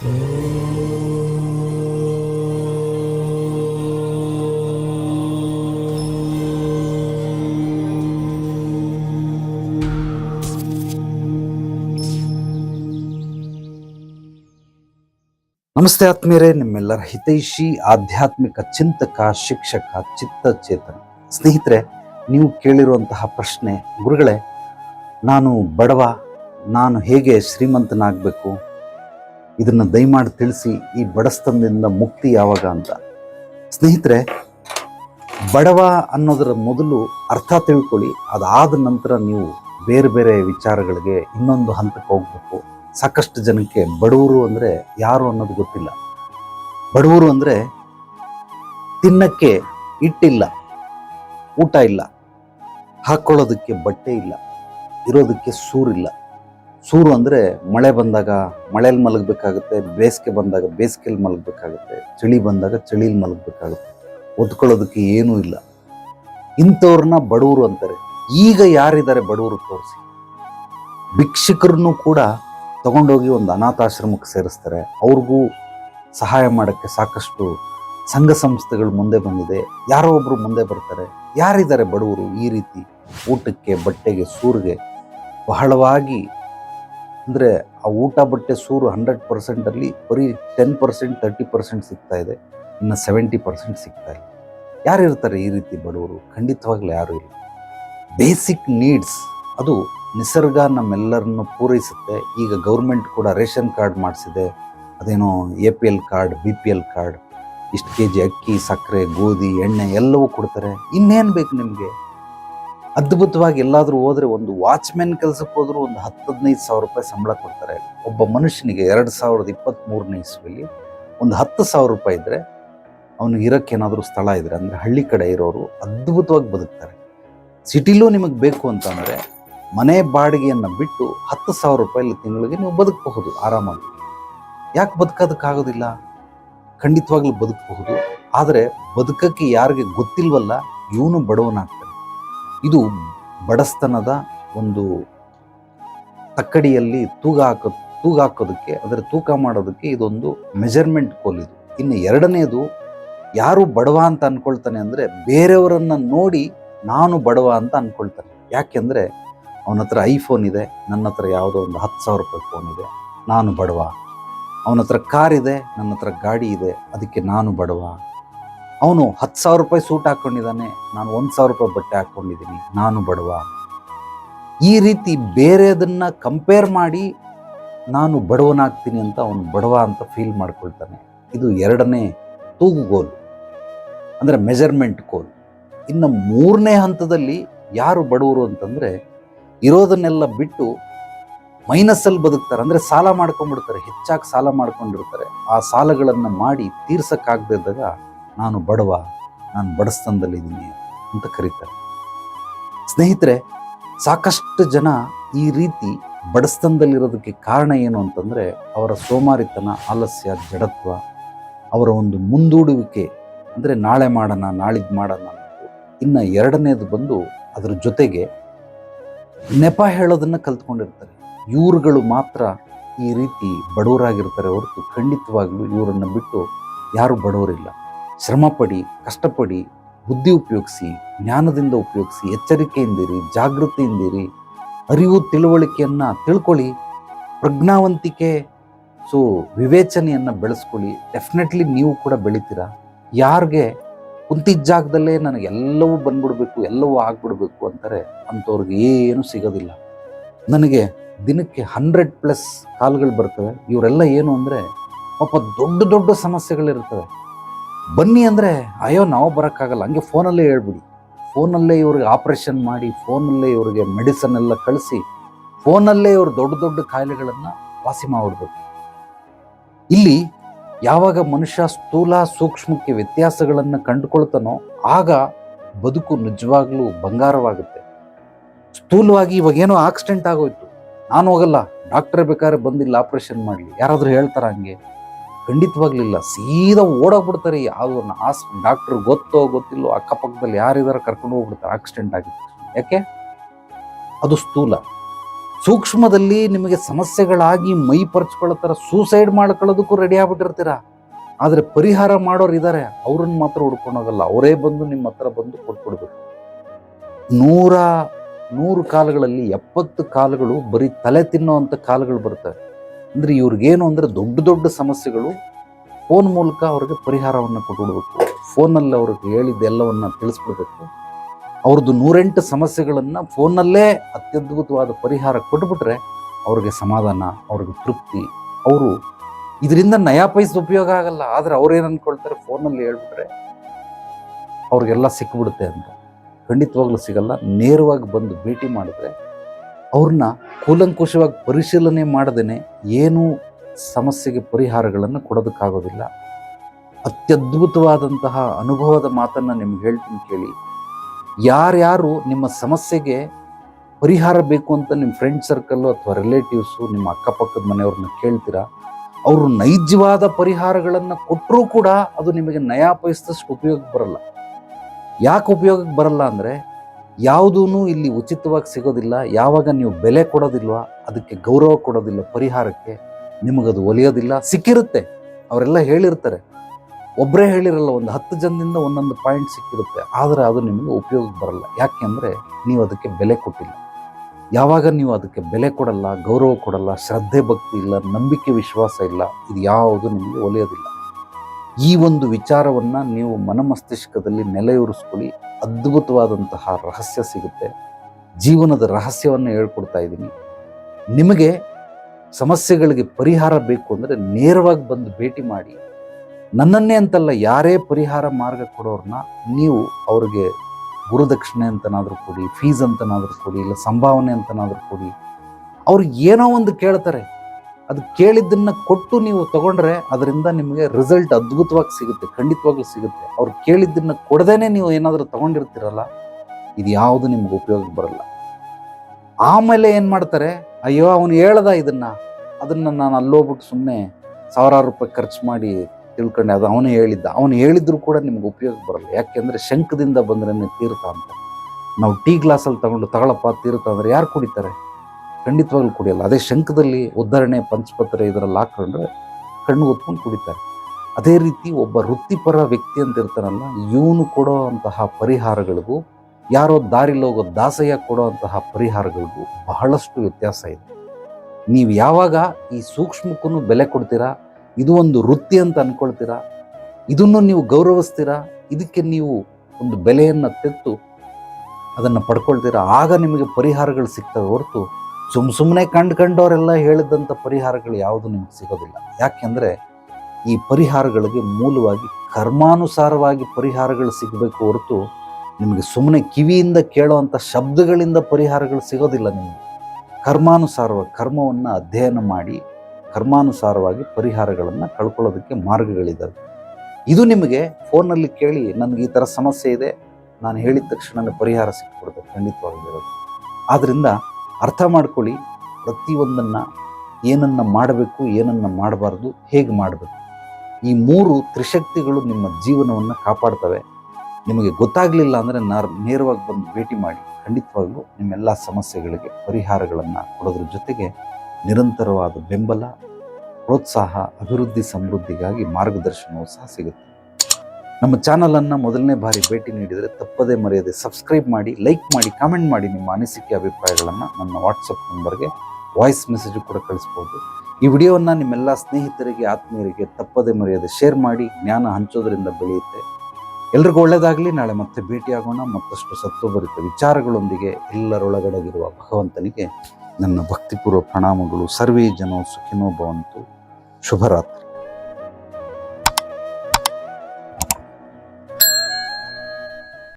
ನಮಸ್ತೆ ಆತ್ಮೀಯರೇ, ನಿಮ್ಮೆಲ್ಲರ ಹಿತೈಷಿ ಆಧ್ಯಾತ್ಮಿಕ ಚಿಂತಕ, ಶಿಕ್ಷಕ ಚಿತ್ತ ಚೇತನ ಸ್ನೇಹಿತರೆ, ನೀವು ಕೇಳಿರುವಂತಹ ಪ್ರಶ್ನೆ, ಗುರುಗಳೇ, ನಾನು ಬಡವ, ನಾನು ಹೇಗೆ ಶ್ರೀಮಂತನಾಗಬೇಕು? ಇದನ್ನು ದಯಮಾಡಿ ತಿಳಿಸಿ, ಈ ಬಡಸ್ತನದಿಂದ ಮುಕ್ತಿ ಯಾವಾಗ ಅಂತ. ಸ್ನೇಹಿತರೆ, ಬಡವ ಅನ್ನೋದರ ಮೊದಲು ಅರ್ಥ ತಿಳ್ಕೊಳ್ಳಿ, ಅದಾದ ನಂತರ ನೀವು ಬೇರೆ ಬೇರೆ ವಿಚಾರಗಳಿಗೆ ಇನ್ನೊಂದು ಹಂತಕ್ಕೆ ಹೋಗಬೇಕು. ಸಾಕಷ್ಟು ಜನಕ್ಕೆ ಬಡವರು ಅಂದರೆ ಯಾರು ಅನ್ನೋದು ಗೊತ್ತಿಲ್ಲ. ಬಡವರು ಅಂದರೆ ತಿನ್ನಕ್ಕೆ ಇಟ್ಟಿಲ್ಲ ಊಟ ಇಲ್ಲ ಹಾಕ್ಕೊಳ್ಳೋದಕ್ಕೆ ಬಟ್ಟೆ ಇಲ್ಲ, ಇರೋದಕ್ಕೆ ಸೂರಿಲ್ಲ. ಸೂರು ಅಂದರೆ ಮಳೆ ಬಂದಾಗ ಮಳೆಯಲ್ಲಿ ಮಲಗಬೇಕಾಗುತ್ತೆ, ಬೇಸಿಗೆ ಬಂದಾಗ ಬೇಸಿಗೆಯಲ್ಲಿ ಮಲಗಬೇಕಾಗುತ್ತೆ, ಚಳಿ ಬಂದಾಗ ಚಳಿಲಿ ಮಲಗಬೇಕಾಗುತ್ತೆ. ಒದ್ಕೊಳ್ಳೋದಕ್ಕೆ ಏನೂ ಇಲ್ಲ. ಇಂಥವ್ರನ್ನ ಬಡವರು ಅಂತಾರೆ. ಈಗ ಯಾರಿದ್ದಾರೆ ಬಡವರು ತೋರಿಸಿ? ಭಿಕ್ಷುಕರನ್ನು ಕೂಡ ತಗೊಂಡೋಗಿ ಒಂದು ಅನಾಥಾಶ್ರಮಕ್ಕೆ ಸೇರಿಸ್ತಾರೆ. ಅವ್ರಿಗೂ ಸಹಾಯ ಮಾಡೋಕ್ಕೆ ಸಾಕಷ್ಟು ಸಂಘ ಸಂಸ್ಥೆಗಳು ಮುಂದೆ ಬಂದಿದೆ. ಯಾರೋ ಒಬ್ಬರು ಮುಂದೆ ಬರ್ತಾರೆ. ಯಾರಿದ್ದಾರೆ ಬಡವರು ಈ ರೀತಿ ಊಟಕ್ಕೆ, ಬಟ್ಟೆಗೆ, ಸೂರಿಗೆ ಬಹಳವಾಗಿ ಅಂದರೆ ಆ ಊಟ ಬಟ್ಟೆ ಸೂರು ಹಂಡ್ರೆಡ್ ಪರ್ಸೆಂಟಲ್ಲಿ ಬರೀ ಟೆನ್ ಪರ್ಸೆಂಟ್ ತರ್ಟಿ ಪರ್ಸೆಂಟ್ ಸಿಗ್ತಾ ಇದೆ. ಇನ್ನು ಸೆವೆಂಟಿ ಪರ್ಸೆಂಟ್ ಸಿಗ್ತಾ ಇಲ್ಲ. ಯಾರಿರ್ತಾರೆ ಈ ರೀತಿ ಬಡವರು? ಖಂಡಿತವಾಗ್ಲೂ ಯಾರೂ ಇಲ್ಲ. ಬೇಸಿಕ್ ನೀಡ್ಸ್ ಅದು ನಿಸರ್ಗ ನಮ್ಮೆಲ್ಲರನ್ನು ಪೂರೈಸುತ್ತೆ. ಈಗ ಗೌರ್ಮೆಂಟ್ ಕೂಡ ರೇಷನ್ ಕಾರ್ಡ್ ಮಾಡಿಸಿದೆ. ಅದೇನೋ A P L card B P L card, ಇಷ್ಟು ಕೆ ಜಿ ಅಕ್ಕಿ, ಸಕ್ಕರೆ, ಗೋಧಿ, ಎಣ್ಣೆ ಎಲ್ಲವೂ ಕೊಡ್ತಾರೆ. ಇನ್ನೇನು ಬೇಕು ನಿಮಗೆ? ಅದ್ಭುತವಾಗಿ ಎಲ್ಲಾದರೂ ಹೋದರೆ ಒಂದು ವಾಚ್ಮೆನ್ ಕೆಲಸಕ್ಕೆ ಹೋದರೂ ಒಂದು ಹತ್ತು ಹದಿನೈದು ಸಾವಿರ ರೂಪಾಯಿ ಸಂಬಳ ಕೊಡ್ತಾರೆ. ಒಬ್ಬ ಮನುಷ್ಯನಿಗೆ ಎರಡು ಸಾವಿರದ ಇಪ್ಪತ್ತ್ಮೂರನೇ ಇಸ್ವಿಲಿ ಒಂದು ಹತ್ತು ಸಾವಿರ ರೂಪಾಯಿ ಇದ್ದರೆ ಅವನಿಗೆ ಇರೋಕ್ಕೆ ಏನಾದರೂ ಸ್ಥಳ ಇದ್ದರೆ ಅಂದರೆ ಹಳ್ಳಿ ಕಡೆ ಇರೋರು ಅದ್ಭುತವಾಗಿ ಬದುಕ್ತಾರೆ. ಸಿಟಿಲೂ ನಿಮಗೆ ಬೇಕು ಅಂತಂದರೆ ಮನೆ ಬಾಡಿಗೆಯನ್ನು ಬಿಟ್ಟು ಹತ್ತು ಸಾವಿರ ರೂಪಾಯಿ ತಿಂಗಳಿಗೆ ನೀವು ಬದುಕಬಹುದು ಆರಾಮಾಗಿ. ಯಾಕೆ ಬದುಕೋದಕ್ಕಾಗೋದಿಲ್ಲ ಖಂಡಿತವಾಗ್ಲೂ ಬದುಕಬಹುದು. ಆದರೆ ಬದುಕಕ್ಕೆ ಯಾರಿಗೆ ಗೊತ್ತಿಲ್ವಲ್ಲ, ಇವನು ಬಡವನಾಗ್ತಾನೆ. ಇದು ಬಡಸ್ತನದ ಒಂದು ತಕ್ಕಡಿಯಲ್ಲಿ ತೂಗ ಹಾಕೋ ತೂಗ ಹಾಕೋದಕ್ಕೆ ಅದರ ತೂಕ ಮಾಡೋದಕ್ಕೆ ಇದೊಂದು ಮೆಜರ್ಮೆಂಟ್ ಕೋಲ್ ಇದು. ಇನ್ನು ಎರಡನೇದು, ಯಾರು ಬಡವ ಅಂತ ಅಂದ್ಕೊಳ್ತಾನೆ ಅಂದರೆ ಬೇರೆಯವರನ್ನು ನೋಡಿ ನಾನು ಬಡವ ಅಂತ ಅಂದ್ಕೊಳ್ತಾನೆ ಯಾಕೆಂದರೆ ಅವನ ಹತ್ರ ಐಫೋನ್ ಇದೆ ನನ್ನ ಹತ್ರ ಯಾವುದೋ ಒಂದು ಹತ್ತು ಸಾವಿರ ರೂಪಾಯಿ ಫೋನ್ ಇದೆ, ನಾನು ಬಡವ. ಅವನ ಹತ್ರ ಕಾರ್ ಇದೆ ನನ್ನ ಹತ್ರ ಗಾಡಿ ಇದೆ, ಅದಕ್ಕೆ ನಾನು ಬಡವ. ಅವನು ಹತ್ತು ಸಾವಿರ ರೂಪಾಯಿ ಸೂಟ್ ಹಾಕ್ಕೊಂಡಿದ್ದಾನೆ ನಾನು ಒಂದು ಸಾವಿರ ರೂಪಾಯಿ ಬಟ್ಟೆ ಹಾಕ್ಕೊಂಡಿದ್ದೀನಿ ನಾನು ಬಡವ. ಈ ರೀತಿ ಬೇರೆದನ್ನು ಕಂಪೇರ್ ಮಾಡಿ ನಾನು ಬಡವನಾಗ್ತೀನಿ ಅಂತ ಅವನು ಬಡವ ಅಂತ ಫೀಲ್ ಮಾಡ್ಕೊಳ್ತಾನೆ. ಇದು ಎರಡನೇ ತೂಗುಗೋಲು ಅಂದರೆ ಮೆಜರ್ಮೆಂಟ್ ಗೋಲ್ ಇನ್ನು ಮೂರನೇ ಹಂತದಲ್ಲಿ ಯಾರು ಬಡವರು ಅಂತಂದರೆ ಇರೋದನ್ನೆಲ್ಲ ಬಿಟ್ಟು ಮೈನಸ್ಸಲ್ಲಿ ಬದುಕ್ತಾರೆ. ಅಂದರೆ ಸಾಲ ಮಾಡ್ಕೊಂಡ್ಬಿಡ್ತಾರೆ, ಹೆಚ್ಚಾಗಿ ಸಾಲ ಮಾಡ್ಕೊಂಡಿರ್ತಾರೆ. ಆ ಸಾಲಗಳನ್ನು ಮಾಡಿ ತೀರ್ಸಕ್ಕಾಗದಿದ್ದಾಗ ನಾನು ಬಡವ, ನಾನು ಬಡಸ್ತನದಲ್ಲಿದ್ದೀನಿ ಅಂತ ಕರೀತಾರೆ. ಸ್ನೇಹಿತರೆ, ಸಾಕಷ್ಟು ಜನ ಈ ರೀತಿ ಬಡಸ್ತನದಲ್ಲಿರೋದಕ್ಕೆ ಕಾರಣ ಏನು ಅಂತಂದರೆ, ಅವರ ಸೋಮಾರಿತನ, ಆಲಸ್ಯ, ಜಡತ್ವ, ಅವರ ಒಂದು ಮುಂದೂಡುವಿಕೆ, ಅಂದರೆ ನಾಳೆ ಮಾಡೋಣ ನಾಳಿದ್ದು ಮಾಡೋಣ ಇನ್ನು ಎರಡನೇದು ಬಂದು ಅದರ ಜೊತೆಗೆ ನೆಪ ಹೇಳೋದನ್ನು ಕಲ್ತ್ಕೊಂಡಿರ್ತಾರೆ. ಇವ್ರುಗಳು ಮಾತ್ರ ಈ ರೀತಿ ಬಡವರಾಗಿರ್ತಾರೆ ಹೊರತು ಖಂಡಿತವಾಗಲೂ ಇವರನ್ನು ಬಿಟ್ಟು ಯಾರೂ ಬಡವರಿಲ್ಲ. ಶ್ರಮಪಡಿ, ಕಷ್ಟಪಡಿ, ಬುದ್ಧಿ ಉಪಯೋಗಿಸಿ, ಜ್ಞಾನದಿಂದ ಉಪಯೋಗಿಸಿ, ಎಚ್ಚರಿಕೆಯಿಂದಿರಿ, ಜಾಗೃತಿಯಿಂದಿರಿ, ಅರಿವು ತಿಳುವಳಿಕೆಯನ್ನು ತಿಳ್ಕೊಳ್ಳಿ, ಪ್ರಜ್ಞಾವಂತಿಕೆ, ಸೊ ವಿವೇಚನೆಯನ್ನು ಬೆಳೆಸ್ಕೊಳ್ಳಿ ಡೆಫಿನೆಟ್ಲಿ ನೀವು ಕೂಡ ಬೆಳಿತೀರಾ? ಯಾರಿಗೆ? ಕುಂತಿದ್ದ ಜಾಗದಲ್ಲೇ ನನಗೆ ಎಲ್ಲವೂ ಬಂದ್ಬಿಡ್ಬೇಕು, ಎಲ್ಲವೂ ಆಗ್ಬಿಡ್ಬೇಕು ಅಂತಾರೆ ಅಂಥವ್ರಿಗೆ ಏನು ಸಿಗೋದಿಲ್ಲ. ನನಗೆ ದಿನಕ್ಕೆ ಹಂಡ್ರೆಡ್ ಪ್ಲಸ್ ಕಾಲ್ಗಳು ಬರ್ತವೆ. ಇವರೆಲ್ಲ ಏನು ಅಂದರೆ ಪಾಪ ದೊಡ್ಡ ದೊಡ್ಡ ಸಮಸ್ಯೆಗಳಿರ್ತವೆ. ಬನ್ನಿ ಅಂದರೆ, ಅಯ್ಯೋ, ನಾವು ಬರೋಕ್ಕಾಗಲ್ಲ. ಹಂಗೆ ಫೋನಲ್ಲೇ ಹೇಳ್ಬಿಡಿ. ಫೋನಲ್ಲೇ ಇವ್ರಿಗೆ ಆಪ್ರೇಷನ್ ಮಾಡಿ, ಫೋನಲ್ಲೇ ಇವ್ರಿಗೆ ಮೆಡಿಸನ್ ಎಲ್ಲ ಕಳಿಸಿ, ಫೋನಲ್ಲೇ ಇವ್ರು ದೊಡ್ಡ ದೊಡ್ಡ ಕಾಯಿಲೆಗಳನ್ನು ವಾಸಿ ಮಾಡಿಬಿಡ್ಬೇಕು. ಇಲ್ಲಿ ಯಾವಾಗ ಮನುಷ್ಯ ಸ್ಥೂಲ ಸೂಕ್ಷ್ಮಕ್ಕೆ ವ್ಯತ್ಯಾಸಗಳನ್ನು ಕಂಡುಕೊಳ್ತಾನೋ, ಆಗ ಬದುಕು ನಿಜವಾಗ್ಲೂ ಬಂಗಾರವಾಗುತ್ತೆ. ಸ್ಥೂಲವಾಗಿ ಇವಾಗೇನೋ ಆಕ್ಸಿಡೆಂಟ್ ಆಗೋಯ್ತು. ನಾನು ಹೋಗಲ್ಲ. ಡಾಕ್ಟರ್ ಬೇಕಾದ್ರೆ ಬಂದಿಲ್ಲ ಆಪ್ರೇಷನ್ ಮಾಡಲಿ. ಯಾರಾದರೂ ಹೇಳ್ತಾರ ಹಂಗೆ? ಖಂಡಿತವಾಗ್ಲಿಲ್ಲ. ಸೀದಾ ಓಡೋಗ್ಬಿಡ್ತಾರೆ ಯಾವ್ದನ್ನ ಆಸ್, ಡಾಕ್ಟರ್ ಗೊತ್ತೋ ಗೊತ್ತಿಲ್ಲೋ ಅಕ್ಕಪಕ್ಕದಲ್ಲಿ ಯಾರಿದಾರ ಕರ್ಕೊಂಡು ಹೋಗ್ಬಿಡ್ತಾರೆ. ಆಕ್ಸಿಡೆಂಟ್ ಆಗಿತ್ತು. ಯಾಕೆ? ಅದು ಸ್ಥೂಲ. ಸೂಕ್ಷ್ಮದಲ್ಲಿ ನಿಮಗೆ ಸಮಸ್ಯೆಗಳಾಗಿ ಮೈ ಪರ್ಚ್ಕೊಳ್ಳೋ ಸೂಸೈಡ್ ಮಾಡ್ಕೊಳ್ಳೋದಕ್ಕೂ ರೆಡಿ ಆಗ್ಬಿಟ್ಟಿರ್ತೀರ? ಆದರೆ ಪರಿಹಾರ ಮಾಡೋರು ಇದ್ದಾರೆ ಅವ್ರನ್ನ ಮಾತ್ರ ಹುಡ್ಕೊಳೋದಲ್ಲ ಅವರೇ ಬಂದು ನಿಮ್ಮ ಹತ್ರ ಬಂದು ಕೊಟ್ಬಿಡ್ಬೇಕು. ನೂರ, ನೂರು ಕಾಲಗಳಲ್ಲಿ ಎಪ್ಪತ್ತು ಕಾಲಗಳು ಬರೀ ತಲೆ ತಿನ್ನೋವಂಥ ಕಾಲಗಳು ಬರ್ತವೆ ಅಂದರೆ ಇವ್ರಿಗೇನು ಅಂದರೆ ದೊಡ್ಡ ದೊಡ್ಡ ಸಮಸ್ಯೆಗಳು ಫೋನ್ ಮೂಲಕ ಅವ್ರಿಗೆ ಪರಿಹಾರವನ್ನು ಕೊಟ್ಬಿಡ್ಬೇಕು. ಫೋನಲ್ಲಿ ಅವ್ರಿಗೆ ಹೇಳಿದ್ದೆಲ್ಲವನ್ನು ತಿಳಿಸ್ಬಿಡ್ಬೇಕು. ಅವ್ರದ್ದು ನೂರೆಂಟು ಸಮಸ್ಯೆಗಳನ್ನು ಫೋನಲ್ಲೇ ಅತ್ಯದ್ಭುತವಾದ ಪರಿಹಾರ ಕೊಟ್ಬಿಟ್ರೆ ಅವ್ರಿಗೆ ಸಮಾಧಾನ, ಅವ್ರಿಗೆ ತೃಪ್ತಿ. ಅವರು ಇದರಿಂದ ನಯಾ ಪೈಸೆ ಉಪಯೋಗ ಆಗಲ್ಲ. ಆದರೆ ಅವ್ರೇನು ಅಂದ್ಕೊಳ್ತಾರೆ ಫೋನಲ್ಲಿ ಹೇಳ್ಬಿಟ್ರೆ ಅವ್ರಿಗೆಲ್ಲ ಸಿಕ್ಬಿಡುತ್ತೆ ಅಂತ. ಖಂಡಿತವಾಗ್ಲೂ ಸಿಗಲ್ಲ. ನೇರವಾಗಿ ಬಂದು ಭೇಟಿ ಮಾಡಿದ್ರೆ ಅವ್ರನ್ನ ಕೂಲಂಕುಷವಾಗಿ ಪರಿಶೀಲನೆ ಮಾಡದೇನೆ ಏನೂ ಸಮಸ್ಯೆಗೆ ಪರಿಹಾರಗಳನ್ನು ಕೊಡೋದಕ್ಕಾಗೋದಿಲ್ಲ. ಅತ್ಯದ್ಭುತವಾದಂತಹ ಅನುಭವದ ಮಾತನ್ನು ನಿಮ್ಗೆ ಹೇಳ್ತೀನಿ ಕೇಳಿ. ಯಾರ್ಯಾರು ನಿಮ್ಮ ಸಮಸ್ಯೆಗೆ ಪರಿಹಾರ ಬೇಕು ಅಂತ ನಿಮ್ಮ ಫ್ರೆಂಡ್ ಸರ್ಕಲ್ಲು ಅಥವಾ ರಿಲೇಟಿವ್ಸು ನಿಮ್ಮ ಅಕ್ಕಪಕ್ಕದ ಮನೆಯವ್ರನ್ನ ಕೇಳ್ತೀರಾ? ಅವರು ನೈಜವಾದ ಪರಿಹಾರಗಳನ್ನು ಕೊಟ್ಟರೂ ಕೂಡ ಅದು ನಿಮಗೆ ನಯಾಪಯಿಸಿದಷ್ಟು ಉಪಯೋಗಕ್ಕೆ ಬರಲ್ಲ. ಯಾಕೆ ಉಪಯೋಗಕ್ಕೆ ಬರಲ್ಲ ಅಂದರೆ ಯಾವುದೂ ಇಲ್ಲಿ ಉಚಿತವಾಗಿ ಸಿಗೋದಿಲ್ಲ. ಯಾವಾಗ ನೀವು ಬೆಲೆ ಕೊಡೋದಿಲ್ವಾ, ಅದಕ್ಕೆ ಗೌರವ ಕೊಡೋದಿಲ್ಲ ಪರಿಹಾರಕ್ಕೆ, ನಿಮಗದು ಒಲಿಯೋದಿಲ್ಲ. ಸಿಕ್ಕಿರುತ್ತೆ. ಅವರೆಲ್ಲ ಹೇಳಿರ್ತಾರೆ. ಒಬ್ಬರೇ ಹೇಳಿರಲ್ಲ, ಒಂದು ಹತ್ತು ಜನದಿಂದ ಒಂದೊಂದು ಪಾಯಿಂಟ್ ಸಿಕ್ಕಿರುತ್ತೆ. ಆದರೆ ಅದು ನಿಮಗೆ ಉಪಯೋಗಕ್ಕೆ ಬರಲ್ಲ. ಯಾಕೆಂದರೆ ನೀವು ಅದಕ್ಕೆ ಬೆಲೆ ಕೊಟ್ಟಿಲ್ಲ. ಯಾವಾಗ ನೀವು ಅದಕ್ಕೆ ಬೆಲೆ ಕೊಡಲ್ಲ, ಗೌರವ ಕೊಡಲ್ಲ, ಶ್ರದ್ಧೆ, ಭಕ್ತಿ ಇಲ್ಲ, ನಂಬಿಕೆ, ವಿಶ್ವಾಸ ಇಲ್ಲ, ಇದು ಯಾವುದು ನಿಮಗೆ ಒಲಿಯೋದಿಲ್ಲ. ಈ ಒಂದು ವಿಚಾರವನ್ನು ನೀವು ಮನಮಸ್ತಿಷ್ಕದಲ್ಲಿ ನೆಲೆಯೂರಿಸ್ಕೊಳ್ಳಿ. ಅದ್ಭುತವಾದಂತಹ ರಹಸ್ಯ ಸಿಗುತ್ತೆ. ಜೀವನದ ರಹಸ್ಯವನ್ನು ಹೇಳ್ಕೊಡ್ತಾ ಇದ್ದೀನಿ. ನಿಮಗೆ ಸಮಸ್ಯೆಗಳಿಗೆ ಪರಿಹಾರ ಬೇಕು ಅಂದರೆ ನೇರವಾಗಿ ಬಂದು ಭೇಟಿ ಮಾಡಿ. ನನ್ನನ್ನೇ ಅಂತಲ್ಲ ಯಾರೇ ಪರಿಹಾರ ಮಾರ್ಗ ಕೊಡೋರನ್ನ ನೀವು ಅವ್ರಿಗೆ ಗುರುದಕ್ಷಿಣೆ ಅಂತನಾದರೂ ಕೊಡಿ ಫೀಸ್ ಅಂತನಾದರೂ ಕೊಡಿ, ಇಲ್ಲ ಸಂಭಾವನೆ ಅಂತನಾದರೂ ಕೊಡಿ. ಅವ್ರಿಗೆ ಏನೋ ಒಂದು ಕೇಳ್ತಾರೆ. ಅದು ಕೇಳಿದ್ದನ್ನ ಕೊಟ್ಟು ನೀವು ತಗೊಂಡ್ರೆ ಅದರಿಂದ ನಿಮಗೆ ರಿಸಲ್ಟ್ ಅದ್ಭುತವಾಗಿ ಸಿಗುತ್ತೆ, ಖಂಡಿತವಾಗ್ಲೂ ಸಿಗುತ್ತೆ. ಅವ್ರು ಕೇಳಿದ್ದನ್ನ ಕೊಡದೇನೆ ನೀವು ಏನಾದರೂ ತಗೊಂಡಿರ್ತೀರಲ್ಲ, ಇದು ಯಾವುದು ನಿಮ್ಗೆ ಉಪಯೋಗಕ್ಕೆ ಬರಲ್ಲ. ಆಮೇಲೆ ಏನು ಮಾಡ್ತಾರೆ, ಅಯ್ಯೋ, ಅವನು ಹೇಳ್ದ ಇದನ್ನು, ಅದನ್ನು ನಾನು ಅಲ್ಲೋಗ್ಬಿಟ್ಟು ಸುಮ್ಮನೆ ಸಾವಿರಾರು ರೂಪಾಯಿ ಖರ್ಚು ಮಾಡಿ ತಿಳ್ಕೊಂಡೆ, ಅದು ಅವನು ಹೇಳಿದ್ದ. ಅವನು ಹೇಳಿದ್ರು ಕೂಡ ನಿಮ್ಗೆ ಉಪಯೋಗ ಬರಲ್ಲ. ಯಾಕೆಂದರೆ ಶಂಕದಿಂದ ಬಂದ್ರೆ ತೀರ್ಥ ಅಂತ. ನಾವು ಟೀ ಗ್ಲಾಸಲ್ಲಿ ತಗೊಂಡು, ತಗೊಳಪ್ಪ, ತೀರ್ಥ ಅಂದರೆ ಯಾರು ಕುಡಿತಾರೆ? ಖಂಡಿತವಾಗ್ಲೂ ಕುಡಿಯಲ್ಲ. ಅದೇ ಶಂಕದಲ್ಲಿ ಉದ್ಧರಣೆ ಪಂಚಪತ್ರ ಇದರಲ್ಲಿ ಹಾಕೊಂಡ್ರೆ ಕಣ್ಣು ಹೊತ್ಕೊಂಡು ಕುಡಿತಾರೆ. ಅದೇ ರೀತಿ ಒಬ್ಬ ವೃತ್ತಿಪರ ವ್ಯಕ್ತಿ ಅಂತ ಇರ್ತಾನಲ್ಲ, ಇವನು ಕೊಡೋ ಅಂತಹ ಪರಿಹಾರಗಳಿಗೂ, ಯಾರೋ ದಾರಿಲಿ ಹೋಗೋ ದಾಸಯ್ಯ ಕೊಡೋ ಅಂತಹ ಪರಿಹಾರಗಳಿಗೂ ಬಹಳಷ್ಟು ವ್ಯತ್ಯಾಸ ಇದೆ. ನೀವು ಯಾವಾಗ ಈ ಸೂಕ್ಷ್ಮಕ್ಕೂ ಬೆಲೆ ಕೊಡ್ತೀರಾ? ಇದು ಒಂದು ವೃತ್ತಿ ಅಂತ ಅನ್ಕೊಳ್ತೀರಾ? ಇದನ್ನು ನೀವು ಗೌರವಿಸ್ತೀರಾ? ಇದಕ್ಕೆ ನೀವು ಒಂದು ಬೆಲೆಯನ್ನು ತೆತ್ತು ಅದನ್ನು ಪಡ್ಕೊಳ್ತೀರಾ? ಆಗ ನಿಮಗೆ ಪರಿಹಾರಗಳು ಸಿಗ್ತವೆ ಹೊರತು ಸುಮ್ ಸುಮ್ಮನೆ ಕಂಡು ಕಂಡವರೆಲ್ಲ ಹೇಳಿದಂಥ ಪರಿಹಾರಗಳು ಯಾವುದು ನಿಮಗೆ ಸಿಗೋದಿಲ್ಲ. ಯಾಕೆಂದರೆ ಈ ಪರಿಹಾರಗಳಿಗೆ ಮೂಲವಾಗಿ ಕರ್ಮಾನುಸಾರವಾಗಿ ಪರಿಹಾರಗಳು ಸಿಗಬೇಕು ಹೊರತು ನಿಮಗೆ ಸುಮ್ಮನೆ ಕಿವಿಯಿಂದ ಕೇಳುವಂಥ ಶಬ್ದಗಳಿಂದ ಪರಿಹಾರಗಳು ಸಿಗೋದಿಲ್ಲ ನಿಮಗೆ. ಕರ್ಮಾನುಸಾರವಾಗಿ ಕರ್ಮವನ್ನು ಅಧ್ಯಯನ ಮಾಡಿ ಕರ್ಮಾನುಸಾರವಾಗಿ ಪರಿಹಾರಗಳನ್ನು ಕಳ್ಕೊಳ್ಳೋದಕ್ಕೆ ಮಾರ್ಗಗಳಿದ್ದಾವೆ ಇದು ನಿಮಗೆ ಫೋನಲ್ಲಿ ಕೇಳಿ ನನಗೆ ಈ ಥರ ಸಮಸ್ಯೆ ಇದೆ, ನಾನು ಹೇಳಿದ ತಕ್ಷಣ ಪರಿಹಾರ ಸಿಕ್ಬಿಡುತ್ತೆ ಖಂಡಿತವಾಗಿರೋದು ಆದ್ದರಿಂದ ಅರ್ಥ ಮಾಡ್ಕೊಳ್ಳಿ ಪ್ರತಿಯೊಂದನ್ನು ಏನನ್ನು ಮಾಡಬೇಕು, ಏನನ್ನು ಮಾಡಬಾರ್ದು, ಹೇಗೆ ಮಾಡಬೇಕು. ಈ ಮೂರು ತ್ರಿಶಕ್ತಿಗಳು ನಿಮ್ಮ ಜೀವನವನ್ನು ಕಾಪಾಡ್ತವೆ. ನಿಮಗೆ ಗೊತ್ತಾಗಲಿಲ್ಲ ಅಂದರೆ ನಾನು ನೇರವಾಗಿ ಬಂದು ಭೇಟಿ ಮಾಡಿ. ಖಂಡಿತವಾಗ್ಲೂ ನಿಮ್ಮೆಲ್ಲ ಸಮಸ್ಯೆಗಳಿಗೆ ಪರಿಹಾರಗಳನ್ನು ಕೊಡೋದ್ರ ಜೊತೆಗೆ ನಿರಂತರವಾದ ಬೆಂಬಲ, ಪ್ರೋತ್ಸಾಹ, ಅಭಿವೃದ್ಧಿ, ಸಮೃದ್ಧಿಗಾಗಿ ಮಾರ್ಗದರ್ಶನವೂ ಸಹ ಸಿಗುತ್ತೆ. ನಮ್ಮ ಚಾನಲನ್ನು ಮೊದಲನೇ ಬಾರಿ ಭೇಟಿ ನೀಡಿದರೆ ತಪ್ಪದೇ ಮರೆಯದೆ ಸಬ್ಸ್ಕ್ರೈಬ್ ಮಾಡಿ ಲೈಕ್ ಮಾಡಿ ಕಾಮೆಂಟ್ ಮಾಡಿ ನಿಮ್ಮ ಅನಿಸಿಕೆ ಅಭಿಪ್ರಾಯಗಳನ್ನು ನನ್ನ ವಾಟ್ಸಪ್ ನಂಬರ್ಗೆ ವಾಯ್ಸ್ ಮೆಸೇಜ್ ಕೂಡ ಕಳಿಸ್ಬೋದು. ಈ ವಿಡಿಯೋವನ್ನು ನಿಮ್ಮೆಲ್ಲ ಸ್ನೇಹಿತರಿಗೆ, ಆತ್ಮೀಯರಿಗೆ ತಪ್ಪದೇ ಮರೆಯದೆ ಶೇರ್ ಮಾಡಿ, ಜ್ಞಾನ ಹಂಚೋದರಿಂದ ಬೆಳೆಯುತ್ತೆ. ಎಲ್ರಿಗೂ ಒಳ್ಳೆಯದಾಗಲಿ ನಾಳೆ ಮತ್ತೆ ಭೇಟಿಯಾಗೋಣ. ಮತ್ತಷ್ಟು ಸತ್ವಭರಿತ ವಿಚಾರಗಳೊಂದಿಗೆ ಎಲ್ಲರೊಳಗಡೆಗಿರುವ ಭಗವಂತನಿಗೆ ನನ್ನ ಭಕ್ತಿಪೂರ್ವ ಪ್ರಣಾಮಗಳು. ಸರ್ವೇ ಜನೋ ಸುಖಿನೋ ಭವಂತು. ಶುಭರಾತ್ರಿ.